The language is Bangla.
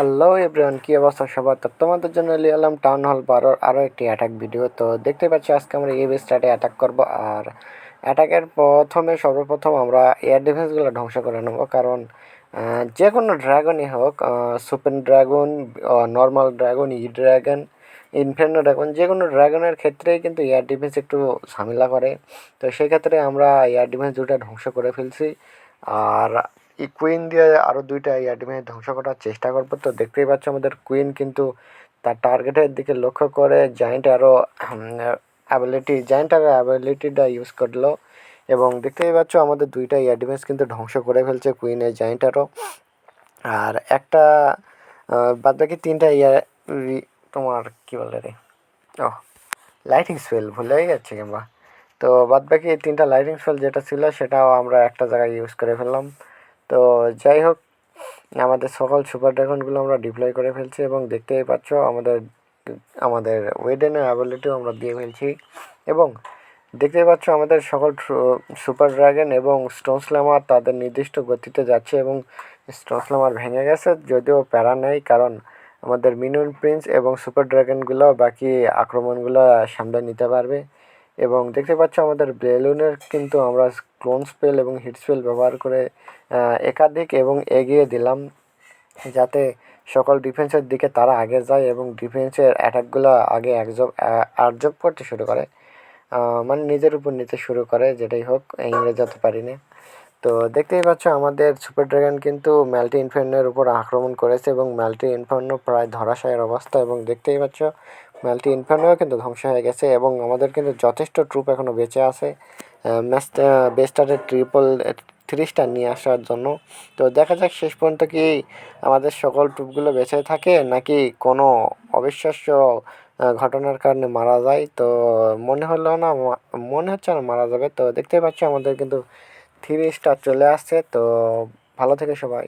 হ্যালো এভরিওয়ান কী অবস্থা সবার? তো তোমাদের জন্য নিয়ে এলাম টাউন হল বারোর আরও একটি অ্যাটাক ভিডিও তো দেখতে পাচ্ছি আজকে আমরা এই স্টার্টে অ্যাটাক করব আর অ্যাটাকের প্রথমে সর্বপ্রথম আমরা এয়ার ডিফেন্সগুলো ধ্বংস করে নেব। কারণ যে কোনো ড্রাগনই হোক সুপেন ড্রাগন নর্মাল ড্রাগন ই ড্রাগন ইনফের্নো ড্রাগন যে কোনো ড্রাগনের ক্ষেত্রেই কিন্তু এয়ার ডিফেন্স একটু ঝামেলা করে। তো সেই ক্ষেত্রে আমরা এয়ার ডিফেন্স দুটো ধ্বংস করে ফেলছি। আর এই কুইন দিয়ে আরও দুইটা এয়ার ডিফেন্স ধ্বংস করার চেষ্টা করব। তো দেখতেই পাচ্ছ আমাদের কুইন কিন্তু তার টার্গেটের দিকে লক্ষ্য করে জায়েন্ট আরও অ্যাবিলিটি জায়েন্ট আরও অ্যাবিলিটিটা ইউজ করল। এবং দেখতেই পাচ্ছ আমাদের দুইটা এয়ার ডিফেন্স কিন্তু ধ্বংস করে ফেলছে কুইনের জায়েন্ট আরও আর। একটা বাদ বাকি তিনটা ইয়ার তোমার কী বলে রে? ও লাইটিং ভুলে গেছে কিংবা। তো বাদ বাকি এই তিনটা লাইটিং স্পেল যেটা ছিল সেটাও আমরা একটা জায়গায় ইউজ করে ফেললাম। তো যাই হোক, আমাদের সকল সুপার ড্রাগনগুলো আমরা ডিপ্লয় করে ফেলছি এবং দেখতেই পাচ্ছ আমাদের আমাদের ওয়েডেনের অ্যাবিলিটিও আমরা দিয়ে ফেলছি এবং দেখতেই পাচ্ছ আমাদের সকল সুপার ড্রাগন এবং স্টোন স্ল্যামার তাদের নির্দিষ্ট গতিতে যাচ্ছে এবং স্টোন স্ল্যামার ভেঙে গেছে, যদিও প্যারা নেই কারণ আমাদের মিনুন প্রিন্স এবং সুপার ড্রাগনগুলো বাকি আক্রমণগুলো সামলে নিতে পারবে। এবং দেখতে পাচ্ছ আমাদের বেলুনের কিন্তু আমরা ক্লোন স্পেল এবং হিট স্পেল ব্যবহার করে একাধিক এবং এগিয়ে দিলাম যাতে সকল ডিফেন্সের দিকে তারা আগে যায় এবং ডিফেন্সের অ্যাটাকগুলো আগে একজব আর্জব করতে শুরু করে। মানে নিজের উপর নিতে শুরু করে, যেটাই হোক ইংরেজাতে পারি না তো দেখতেই পাচ্ছ আমাদের সুপার ড্রাগন কিন্তু ম্যাল্টি ইনফার্নের উপর আক্রমণ করেছে এবং ম্যাল্টি ইনফার্নো প্রায় ধরাশায়ের অবস্থা এবং দেখতেই পাচ্ছ ম্যাল্টি ইনফার্নোও কিন্তু ধ্বংস হয়ে গেছে এবং আমাদের কিন্তু যথেষ্ট ট্রুপ এখনও বেঁচে আছে। বেস্টারের ট্রিপল থ্রি স্টার নিয়ে আসার জন্য। তো দেখা যাক শেষ পর্যন্ত কি আমাদের সকল ট্রুপগুলো বেঁচে থাকে নাকি কোনো অবিশ্বাস্য ঘটনার কারণে মারা যায়। তো মনে হলো না মনে হচ্ছে না মারা যাবে। তো দেখতেই পাচ্ছি আমাদের কিন্তু থ্রি স্টার চলে আসছে। তো ভালো থেকে সবাই।